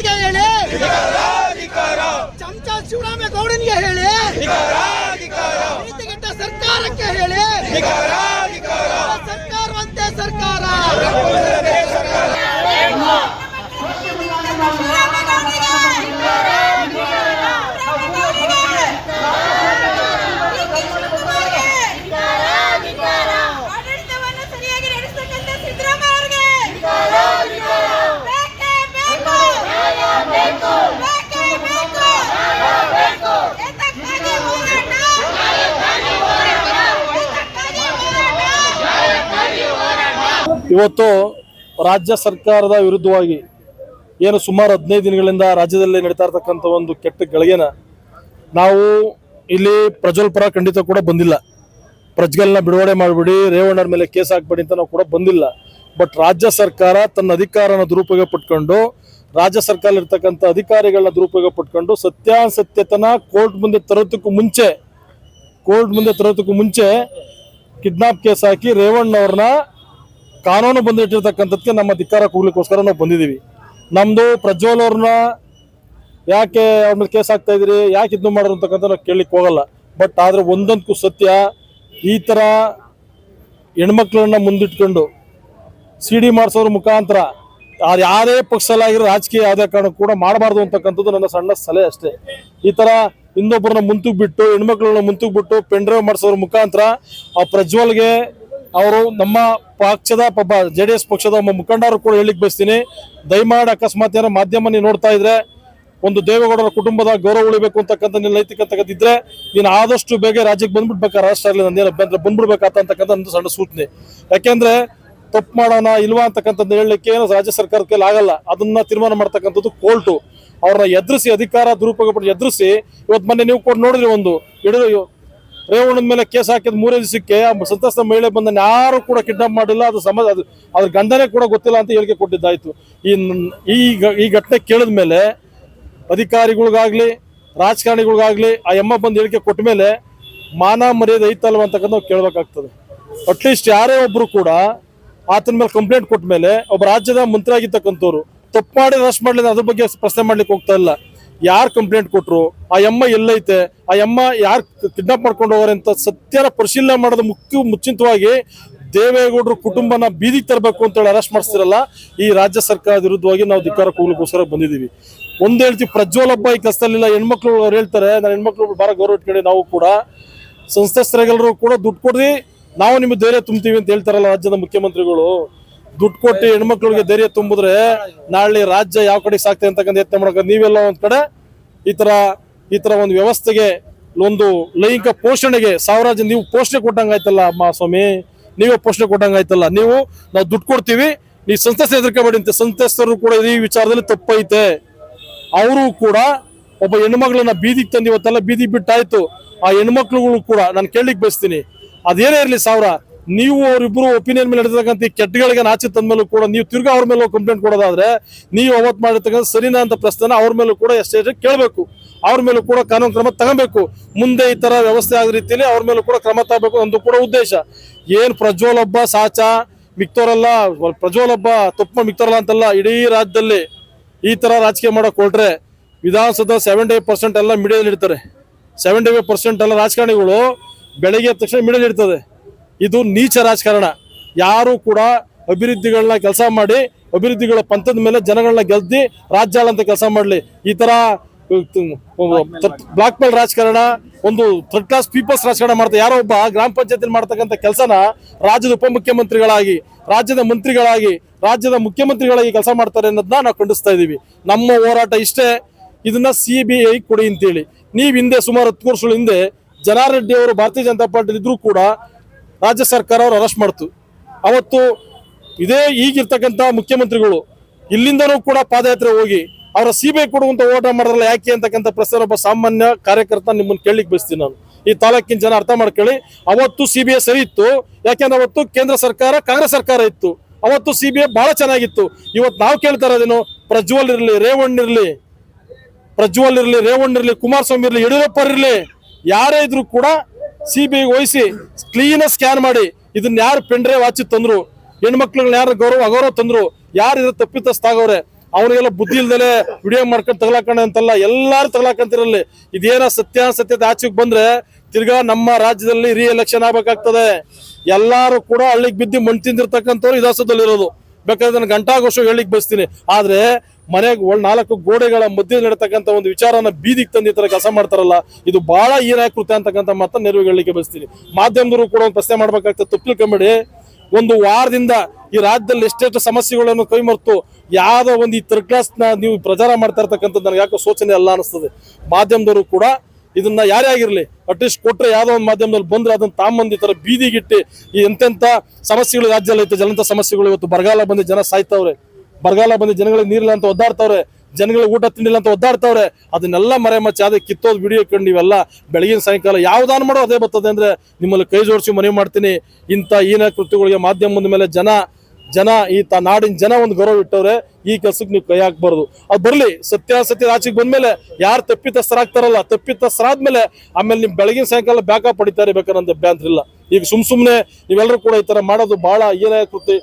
ಶಿವಕುಮಾರ್ಗೆ ಹೇಳಿ? ಚಮಚ ಶಿವರಾಮೇಗೌಡನಿಗೆ ಹೇಳಿ. ನೀತಿಗೆಟ್ಟ ಸರ್ಕಾರಕ್ಕೆ ಹೇಳಿ. ಸರ್ಕಾರವಂತೆ ಸರ್ಕಾರ. ಇವತ್ತು ರಾಜ್ಯ ಸರ್ಕಾರದ ವಿರುದ್ಧವಾಗಿ ಏನು ಸುಮಾರು ಹದಿನೈದು ದಿನಗಳಿಂದ ರಾಜ್ಯದಲ್ಲಿ ನಡೀತಾ ಇರ್ತಕ್ಕಂಥ ಒಂದು ಕೆಟ್ಟ ಗಳಿಗೆನ ನಾವು ಇಲ್ಲಿ ಪ್ರಜ್ವಲ್ ಪರ ಖಂಡಿತ ಕೂಡ ಬಂದಿಲ್ಲ. ಪ್ರಜ್ವಲ್ನ ಬಿಡುಗಡೆ ಮಾಡಿಬಿಡಿ ರೇವಣ್ಣರ ಮೇಲೆ ಕೇಸ್ ಹಾಕ್ಬೇಡಿ ಅಂತ ನಾವು ಕೂಡ ಬಂದಿಲ್ಲ. ಬಟ್ ರಾಜ್ಯ ಸರ್ಕಾರ ತನ್ನ ಅಧಿಕಾರನ ದುರುಪಯೋಗ ಪಟ್ಕೊಂಡು, ರಾಜ್ಯ ಸರ್ಕಾರ ಇರ್ತಕ್ಕಂಥ ಅಧಿಕಾರಿಗಳನ್ನ ದುರುಪಯೋಗ ಪಟ್ಕೊಂಡು ಸತ್ಯಾಸತ್ಯತನ ಕೋರ್ಟ್ ಮುಂದೆ ತರೋದಕ್ಕೂ ಮುಂಚೆ, ಕೋರ್ಟ್ ಮುಂದೆ ತರೋದಕ್ಕೂ ಮುಂಚೆ ಕಿಡ್ನಾಪ್ ಕೇಸ್ ಹಾಕಿ ರೇವಣ್ಣವ್ರನ್ನ ಕಾನೂನು ಬಂದಿಟ್ಟಿರ್ತಕ್ಕಂಥದ್ದಕ್ಕೆ ನಮ್ಮ ಧಿಕ್ಕಾರ ಕೂಗ್ಲಿಕ್ಕೋಸ್ಕರ ನಾವು ಬಂದಿದ್ದೀವಿ. ನಮ್ಮದು ಪ್ರಜ್ವಲ್ ಅವ್ರನ್ನ ಯಾಕೆ ಅವ್ರ ಮೇಲೆ ಕೇಸ್ ಹಾಕ್ತಾ ಇದ್ದೀರಿ? ಯಾಕೆ ಇದನ್ನು ಮಾಡೋದು ಅಂತಕ್ಕಂಥ ನಾವು ಕೇಳಲಿಕ್ಕೆ ಹೋಗಲ್ಲ. ಬಟ್ ಆದರೆ ಒಂದೊಂದಕ್ಕೂ ಸತ್ಯ, ಈ ಥರ ಹೆಣ್ಮಕ್ಳನ್ನ ಮುಂದಿಟ್ಕೊಂಡು ಸಿ ಡಿ ಮಾಡಿಸೋದ್ರ ಮುಖಾಂತರ ಅದು ಯಾರೇ ಪಕ್ಷದಲ್ಲಾಗಿರೋ ರಾಜಕೀಯ ಯಾವುದೇ ಕಾರಣಕ್ಕೂ ಕೂಡ ಮಾಡಬಾರ್ದು ಅಂತಕ್ಕಂಥದ್ದು ನನ್ನ ಸಣ್ಣ ಸಲಹೆ ಅಷ್ಟೇ. ಈ ಥರ ಇನ್ನೊಬ್ಬರನ್ನ ಮುಂತುಗ್ ಬಿಟ್ಟು ಹೆಣ್ಮಕ್ಳನ್ನ ಮುಂತುಗ್ ಬಿಟ್ಟು ಪೆಂಡ್ರೈವ್ ಮಾಡಿಸೋದ್ರ ಮುಖಾಂತರ ಆ ಪ್ರಜ್ವಲ್ಗೆ ಅವರು ನಮ್ಮ ಪಕ್ಷದ ಪಾಪ ಜೆ ಡಿ ಎಸ್ ಪಕ್ಷದ ಒಬ್ಬ ಮುಖಂಡರು ಕೂಡ ಹೇಳಿಕ್ ಬಯಸ್ತೀನಿ. ದಯಮಾಡಿ ಅಕಸ್ಮಾತ್ ಏನೋ ಮಾಧ್ಯಮ ನೀವು ನೋಡ್ತಾ ಇದ್ರೆ, ಒಂದು ದೇವೇಗೌಡರ ಕುಟುಂಬದ ಗೌರವ ಉಳಿಬೇಕು ಅಂತಕ್ಕಂಥ ನಿನ್ನ ನೈತಿಕತೆ ಇದ್ರೆ ನೀನು ಆದಷ್ಟು ಬೇಗ ರಾಜ್ಯಕ್ಕೆ ಬಂದ್ಬಿಡ್ಬೇಕಾ, ರಾಷ್ಟ್ರ ಆಗಲಿ ನಂದೇನು ಅಭ್ಯಂತರ ಬಂದ್ಬಿಡ್ಬೇಕಾತ ಅಂತಕ್ಕಂಥ ಒಂದು ಸಣ್ಣ ಸೂಚನೆ. ಯಾಕೆಂದ್ರೆ, ತಪ್ಪು ಮಾಡೋಣ ಇಲ್ವಾ ಅಂತಕ್ಕಂಥದ್ದು ಹೇಳಲಿಕ್ಕೆ ಏನೋ ರಾಜ್ಯ ಸರ್ಕಾರದ ಕೈಲಿ ಆಗಲ್ಲ. ಅದನ್ನ ತೀರ್ಮಾನ ಮಾಡ್ತಕ್ಕಂಥದ್ದು ಕೋರ್ಟು. ಅವ್ರನ್ನ ಎದುರಿಸಿ, ಅಧಿಕಾರ ದುರುಪಯೋಗ ಪಟ್ಟು ಎದುರಿಸಿ, ಇವತ್ತು ಮೊನ್ನೆ ನೀವು ಕೂಡ ನೋಡಿದ್ರಿ ಒಂದು ಹಿಡಿದು ರೇವಣ್ಣನ ಮೇಲೆ ಕೇಸ್ ಹಾಕಿದ ಮೂರೇ ದಿವಸಕ್ಕೆ ಸಂತ್ರಸ್ತ ಮಹಿಳೆ ಬಂದ ಯಾರು ಕೂಡ ಕಿಡ್ನಾಪ್ ಮಾಡಿಲ್ಲ. ಅದು ಸಮ ಅದು ಅದ್ರ ಗಂಧನೇ ಕೂಡ ಗೊತ್ತಿಲ್ಲ ಅಂತ ಹೇಳಿಕೆ ಕೊಟ್ಟಿದ್ದಾಯ್ತು. ಈ ಈ ಘಟನೆ ಕೇಳಿದ ಮೇಲೆ ಅಧಿಕಾರಿಗಳಿಗಾಗ್ಲಿ, ರಾಜಕಾರಣಿಗಳಿಗಾಗ್ಲಿ ಆ ಎಮ್ಮ ಬಂದು ಹೇಳಿಕೆ ಕೊಟ್ಟ ಮೇಲೆ ಮಾನ ಮರ್ಯಾದೆ ಐತಲ್ವ ಅಂತಕ್ಕಂಥ ನಾವು ಕೇಳಬೇಕಾಗ್ತದೆ. ಅಟ್ಲೀಸ್ಟ್ ಯಾರೇ ಒಬ್ರು ಕೂಡ ಆತನ ಮೇಲೆ ಕಂಪ್ಲೇಂಟ್ ಕೊಟ್ಟ ಮೇಲೆ ಒಬ್ಬ ರಾಜ್ಯದ ಮಂತ್ರಿ ಆಗಿರ್ತಕ್ಕಂಥವ್ರು ತಪ್ಪು ಮಾಡಿ ಅರೆಸ್ಟ್ ಮಾಡ್ಲಿಲ್ಲ ಅದ್ರ ಬಗ್ಗೆ ಪ್ರಶ್ನೆ ಮಾಡ್ಲಿಕ್ಕೆ ಹೋಗ್ತಾ ಇಲ್ಲ. ಯಾರು ಕಂಪ್ಲೇಂಟ್ ಕೊಟ್ರು, ಆ ಎಮ್ಮ ಎಲ್ಲೈತೆ, ಆ ಎಮ್ಮ ಯಾರು ಕಿಡ್ನಾಪ್ ಮಾಡ್ಕೊಂಡು ಹೋಗೋರೆ ಅಂತ ಸತ್ಯನ ಪರಿಶೀಲನೆ ಮಾಡೋದು ಮುಖ್ಯ, ಮುಚ್ಚಿಂತವಾಗಿ ದೇವೇಗೌಡರು ಕುಟುಂಬನ ಬೀದಿಗೆ ತರಬೇಕು ಅಂತೇಳಿ ಅರೆಸ್ಟ್ ಮಾಡಿಸ್ತಿರಲ್ಲ ಈ ರಾಜ್ಯ ಸರ್ಕಾರದ ವಿರುದ್ಧವಾಗಿ ನಾವು ಧಿಕ್ಕಾರ ಕೂಗ್ಲಿಕ್ಕೋಸ್ಕರ ಬಂದಿದ್ದೀವಿ. ಒಂದು ಹೇಳ್ತೀವಿ ಹಬ್ಬ ಈ ಕಷ್ಟದಲ್ಲಿಲ್ಲ ಹೆಣ್ಮಕ್ಳು ಅವ್ರು ಹೇಳ್ತಾರೆ ನಾನು ಹೆಣ್ಮಕ್ಳು ಬಾರ ಗೌರವ ಇಟ್ಕೊಂಡು ನಾವು ಕೂಡ ಸಂಸ್ಥೆಸ್ತರೆಲ್ಲರೂ ಕೂಡ ದುಡ್ಡು ಕೊಡ್ರಿ, ನಾವು ನಿಮ್ಗೆ ಧೈರ್ಯ ತುಂಬ್ತೀವಿ ಅಂತ ಹೇಳ್ತಾರಲ್ಲ ರಾಜ್ಯದ ಮುಖ್ಯಮಂತ್ರಿಗಳು. ದುಡ್ಡು ಕೊಟ್ಟು ಹೆಣ್ಮಕ್ಳಿಗೆ ಧೈರ್ಯ ತುಂಬಿದ್ರೆ ನಾಳೆ ರಾಜ್ಯ ಯಾವ ಕಡೆ ಸಾಕ್ತದೆ ಅಂತಕ್ಕಂಥ ಯತ್ನ ಮಾಡಕ ನೀವೆಲ್ಲ ಒಂದ್ ಕಡೆ ಈ ತರ ಈ ತರ ಒಂದು ವ್ಯವಸ್ಥೆಗೆ, ಒಂದು ಲೈಂಗಿಕ ಪೋಷಣೆಗೆ ಸಾವಿರಾಜ್ ನೀವು ಪೋಷಣೆ ಕೊಟ್ಟಂಗಾಯ್ತಲ್ಲ ಅಮ್ಮ ಸ್ವಾಮಿ? ನೀವೇ ಪೋಷಣೆ ಕೊಟ್ಟಂಗಾಯ್ತಲ್ಲ ನೀವು, ನಾವು ದುಡ್ಡು ಕೊಡ್ತೀವಿ, ನೀವು ಸಂತಸ್ಥ ಹೆದರ್ಕೋಬೇಡಿ ಅಂತ ಸಂತಸ್ತರು ಕೂಡ ಈ ವಿಚಾರದಲ್ಲಿ ತಪ್ಪೈತೆ. ಅವರು ಕೂಡ ಒಬ್ಬ ಹೆಣ್ಮಗಳನ್ನ ಬೀದಿಗೆ ತಂದು ಇವತ್ತೆಲ್ಲ ಬೀದಿಗೆ ಬಿಟ್ಟಾಯ್ತು. ಆ ಹೆಣ್ಮಕ್ಳುಗಳು ಕೂಡ, ನಾನು ಕೇಳಲಿಕ್ಕೆ ಬಯಸ್ತೀನಿ. ಅದೇನೇ ಇರಲಿ ಸಾವಿರ ನೀವು ಅವರಿಬ್ರು ಒಪಿನಿಯನ್ ಮೇಲೆ ನಡೆದಿರ್ತಕ್ಕಂಥ ಈ ಕೆಟ್ಟಗಳಿಗೆ ನಾಚಿ ತಂದ್ಮೇಲೂ ಕೂಡ ನೀವು ತಿರ್ಗಾ ಅವ್ರ ಮೇಲೆ ಕಂಪ್ಲೇಂಟ್ ಕೊಡೋದಾದ್ರೆ ನೀವು ಅವತ್ತು ಮಾಡಿರ್ತಕ್ಕಂಥ ಸರಿನಾ ಅಂತ ಪ್ರಶ್ನೆನ ಅವ್ರ ಮೇಲೂ ಕೂಡ ಎಷ್ಟೇ ಕೇಳಬೇಕು. ಅವ್ರ ಮೇಲೂ ಕೂಡ ಕಾನೂನು ಕ್ರಮ ತಗೋಬೇಕು. ಮುಂದೆ ಈ ತರ ವ್ಯವಸ್ಥೆ ಆದ ರೀತಿಯಲ್ಲಿ ಅವ್ರ ಮೇಲೂ ಕೂಡ ಕ್ರಮ ತಗೋಬೇಕು ಅಂದು ಕೂಡ ಉದ್ದೇಶ. ಏನ್ ಪ್ರಜ್ವಲ್ ಹಬ್ಬ ಸಾಚ ಮಿಕ್ತೋರಲ್ಲ ಪ್ರಜ್ವಲ್ ಹಬ್ಬ ತಪ್ಪು ಮಿಕ್ತೋರಲ್ಲ ಅಂತಲ್ಲ, ಇಡೀ ರಾಜ್ಯದಲ್ಲಿ ಈ ತರ ರಾಜಕೀಯ ಮಾಡೋಕೆ ಹೊರಟ್ರೆ ವಿಧಾನಸೌಧ ಸೆವೆಂಟಿ ಪರ್ಸೆಂಟ್ ಎಲ್ಲ ಮೀಡಿಯಾದಲ್ಲಿ ಇಡ್ತಾರೆ. ಸೆವೆಂಟಿ ಫೈವ್ ಪರ್ಸೆಂಟ್ ಎಲ್ಲ ರಾಜಕಾರಣಿಗಳು ಬೆಳಗ್ಗೆ ತಕ್ಷಣ ಮೀಡಿಯಲ್ಲಿ ಇರ್ತದೆ ಇದು ನೀಚ ರಾಜಕಾರಣ. ಯಾರು ಕೂಡ ಅಭಿವೃದ್ಧಿಗಳನ್ನ ಕೆಲಸ ಮಾಡಿ, ಅಭಿವೃದ್ಧಿಗಳ ಪಂಥದ ಮೇಲೆ ಜನಗಳನ್ನ ಗೆದ್ದಿ ರಾಜ್ಯ ಅಂತ ಕೆಲಸ ಮಾಡಲಿ. ಈ ತರ ಬ್ಲಾಕ್ ಮೇಲ್ ರಾಜಕಾರಣ, ಒಂದು ಥರ್ಡ್ ಕ್ಲಾಸ್ ಪೀಪಲ್ಸ್ ರಾಜಕಾರಣ ಮಾಡ್ತಾರೆ ಯಾರೋ ಒಬ್ಬ ಗ್ರಾಮ ಪಂಚಾಯತ್ ಮಾಡ್ತಕ್ಕಂಥ ಕೆಲಸನ ರಾಜ್ಯದ ಉಪಮುಖ್ಯಮಂತ್ರಿಗಳಾಗಿ, ರಾಜ್ಯದ ಮಂತ್ರಿಗಳಾಗಿ, ರಾಜ್ಯದ ಮುಖ್ಯಮಂತ್ರಿಗಳಾಗಿ ಕೆಲಸ ಮಾಡ್ತಾರೆ ಅನ್ನೋದನ್ನ ನಾವು ಖಂಡಿಸ್ತಾ ಇದೀವಿ. ನಮ್ಮ ಹೋರಾಟ ಇಷ್ಟೇ. ಇದನ್ನ ಸಿ ಬಿ ಐ ಕೊಡಿ ಅಂತೇಳಿ. ನೀವು ಹಿಂದೆ ಸುಮಾರು ಹತ್ತು ವರ್ಷಗಳ ಹಿಂದೆ ಜನಾರೆಡ್ಡಿ ಅವರು ಭಾರತೀಯ ಜನತಾ ಪಾರ್ಟಿ ಇದ್ರೂ ಕೂಡ ರಾಜ್ಯ ಸರ್ಕಾರ ಅವರು ಅರೆಸ್ಟ್ ಮಾಡ್ತು. ಅವತ್ತು ಇದೇ ಈಗಿರ್ತಕ್ಕಂಥ ಮುಖ್ಯಮಂತ್ರಿಗಳು ಇಲ್ಲಿಂದನೂ ಕೂಡ ಪಾದಯಾತ್ರೆ ಹೋಗಿ ಅವರ ಸಿ ಬಿ ಐ ಕೊಡುವಂತ ಓಟ ಮಾಡಿದ್ರಲ್ಲ ಯಾಕೆ ಅಂತಕ್ಕಂಥ ಪ್ರಶ್ನೆ ಒಬ್ಬ ಸಾಮಾನ್ಯ ಕಾರ್ಯಕರ್ತ ನಿಮ್ಮನ್ನು ಕೇಳಲಿಕ್ಕೆ ಬಯಸ್ತೀನಿ ನಾನು. ಈ ತಾಲೂಕಿನ ಜನ ಅರ್ಥ ಮಾಡ್ಕೊಳ್ಳಿ. ಅವತ್ತು ಸಿ ಬಿ ಐ ಸರಿ ಇತ್ತು. ಯಾಕೆಂದ್ರೆ ಅವತ್ತು ಕೇಂದ್ರ ಸರ್ಕಾರ, ಕಾಂಗ್ರೆಸ್ ಸರ್ಕಾರ ಇತ್ತು. ಅವತ್ತು ಸಿ ಬಿ ಐ ಬಹಳ ಚೆನ್ನಾಗಿತ್ತು. ಇವತ್ತು ನಾವು ಕೇಳ್ತಾ ಇರೋದೇನು? ಪ್ರಜ್ವಲ್ ಇರಲಿ, ರೇವಣ್ಣ ಇರಲಿ, ಪ್ರಜ್ವಲ್ ಇರಲಿ, ರೇವಣ್ಣ ಇರಲಿ, ಕುಮಾರಸ್ವಾಮಿ ಇರಲಿ, ಯಡಿಯೂರಪ್ಪ ಇರಲಿ, ಯಾರೇ ಇದ್ರು ಕೂಡ ಸಿ ಬಿ ವಹಿಸಿ ಕ್ಲೀನ್ ಸ್ಕ್ಯಾನ್ ಮಾಡಿ. ಇದನ್ನ ಯಾರು ಪೆಂಡ್ರೆ ವಾಚಿ ತಂದ್ರು? ಹೆಣ್ಮಕ್ಳನ್ನ ಯಾರು ಗೌರವ, ಅಗೌರವ ತಂದ್ರು? ಯಾರು ಇದ್ರ ತಪ್ಪಿತಸ್ತಾಗವ್ರೆ ಅವನಿಗೆಲ್ಲ ಬುದ್ಧಿ ಇಲ್ದಲೆ ವಿಡಿಯೋ ಮಾಡ್ಕೊಂಡು ತಗಲಾಕಣ್ಣ ಅಂತಲ್ಲ, ಎಲ್ಲಾರು ತಗಲಾಕಂತಿರಲ್ಲಿ. ಇದೇನ ಸತ್ಯಾಸತ್ಯತೆ ಆಚೆಗೆ ಬಂದ್ರೆ ತಿರ್ಗಾ ನಮ್ಮ ರಾಜ್ಯದಲ್ಲಿ ರೀ ಎಲೆಕ್ಷನ್ ಆಗ್ಬೇಕಾಗ್ತದೆ. ಎಲ್ಲಾರು ಕೂಡ ಹಳ್ಳಿಗೆ ಬಿದ್ದು ಮಣ್ಣು ತಿಂದಿರ್ತಕ್ಕಂಥವ್ರು ಇದಾಸದಲ್ಲಿರೋದು ಬೇಕಾದ್ರೆ ನಾನು ಘೋಷ ಹೇಳಿಕ್ ಬಯಸ್ತೀನಿ. ಆದ್ರೆ ಮನೆಗೆ ಒಳ್ ನಾಲ್ಕು ಗೋಡೆಗಳ ಮಧ್ಯೆ ನಡತಕ್ಕಂಥ ಒಂದು ವಿಚಾರನ ಬೀದಿಗೆ ತಂದು ಈ ತರ ಕೆಲಸ ಮಾಡ್ತಾರಲ್ಲ, ಇದು ಬಹಳ ಹೀನಾಕೃತ್ಯ ಅಂತಕ್ಕಂಥ ನೆರವು ಹೇಳಲಿಕ್ಕೆ ಬಯಸ್ತೀನಿ. ಮಾಧ್ಯಮದವರು ಕೂಡ ಒಂದು ಪ್ರಶ್ನೆ ಮಾಡ್ಬೇಕಾಗ್ತದೆ. ಕಮ್ಮಡಿ ಒಂದು ವಾರದಿಂದ ಈ ರಾಜ್ಯದಲ್ಲಿ ಎಷ್ಟೆಷ್ಟು ಸಮಸ್ಯೆಗಳನ್ನು ಕೈಮರ್ತು ಯಾವುದೋ ಒಂದು ಈ ತರ್ಕ್ಲಾಸ್ನ ಕ್ಲಾಸ್ನ ನೀವು ಪ್ರಚಾರ ಮಾಡ್ತಾ ಇರ್ತಕ್ಕಂಥದ್ದು ನನಗೆ ಯಾಕೋ ಸೂಚನೆ ಅಲ್ಲ ಅನಿಸ್ತದೆ ಮಾಧ್ಯಮದವರು ಕೂಡ ಇದನ್ನ ಯಾರೇ ಆಗಿರಲಿ ಅಟ್ಲೀಸ್ಟ್ ಕೊಟ್ಟರೆ ಯಾವುದೋ ಒಂದು ಮಾಧ್ಯಮದಲ್ಲಿ ಬಂದ್ರೆ ಅದನ್ನ ತಾಂಬಂದು ಈ ಥರ ಬೀದಿಗಿಟ್ಟು ಈ ಎಂತೆಂಥ ಸಮಸ್ಯೆಗಳು ರಾಜ್ಯದಲ್ಲಿ ಐತೆ ಜಲಂತ ಸಮಸ್ಯೆಗಳು ಇವತ್ತು ಬರಗಾಲ ಬಂದು ಜನ ಸಾಯ್ತವ್ರೆ. ಬರಗಾಲ ಬಂದು ಜನಗಳಿಗೆ ನೀರಿಲ್ಲ ಅಂತ ಒದ್ದಾಡ್ತವ್ರೆ. ಜನಗಳಿಗೆ ಊಟ ತಿಂಡಿಲ್ಲ ಅಂತ ಒದ್ದಾಡ್ತವ್ರೆ. ಅದನ್ನೆಲ್ಲ ಮರೆ ಮಚ್ಚಿ ಅದೇ ಕಿತ್ತೋದ್ ವಿಡಿಯೋ ಕಂಡು ನೀವೆಲ್ಲ ಬೆಳಗಿನ ಸಾಯಂಕಾಲ ಯಾವ್ದಾನ್ ಮಾಡೋ ಅದೇ ಬರ್ತದೆ ಅಂದ್ರೆ ನಿಮ್ಮಲ್ಲಿ ಕೈ ಜೋಡಿಸಿ ಮನವಿ ಮಾಡ್ತೀನಿ. ಇಂಥ ಹೀನ ಕೃತ್ಯಗಳಿಗೆ ಮಾಧ್ಯಮದ ಮೇಲೆ ಜನ ಜನ ಈ ತ ನಾಡಿನ ಜನ ಒಂದು ಗೌರವ ಇಟ್ಟವ್ರೆ, ಈ ಕೆಲಸಕ್ಕೆ ನೀವು ಕೈ ಹಾಕ್ಬಾರ್ದು. ಅದು ಬರ್ಲಿ, ಸತ್ಯಾಸತ್ಯ ಆಚೆಗೆ ಬಂದ್ಮೇಲೆ ಯಾರು ತಪ್ಪಿತಸ್ಥರಾಗ್ತಾರಲ್ಲ, ತಪ್ಪಿತಸ್ಥರಾದ್ಮೇಲೆ ಆಮೇಲೆ ನಿಮ್ಮ ಬೆಳಗಿನ ಸಾಯಂಕಾಲ ಬ್ಯಾಕಪ್ ಪಡಿತಾರೆ ಬೇಕಾದ್ರೆ ಅಂತ ಅಭ್ಯಂತರ ಇಲ್ಲ. ಈಗ ಸುಮ್ ಸುಮ್ಮನೆ ನೀವೆಲ್ಲರೂ ಕೂಡ ಈ ತರ ಮಾಡೋದು ಬಹಳ ಏನೇ ಕೃತಿ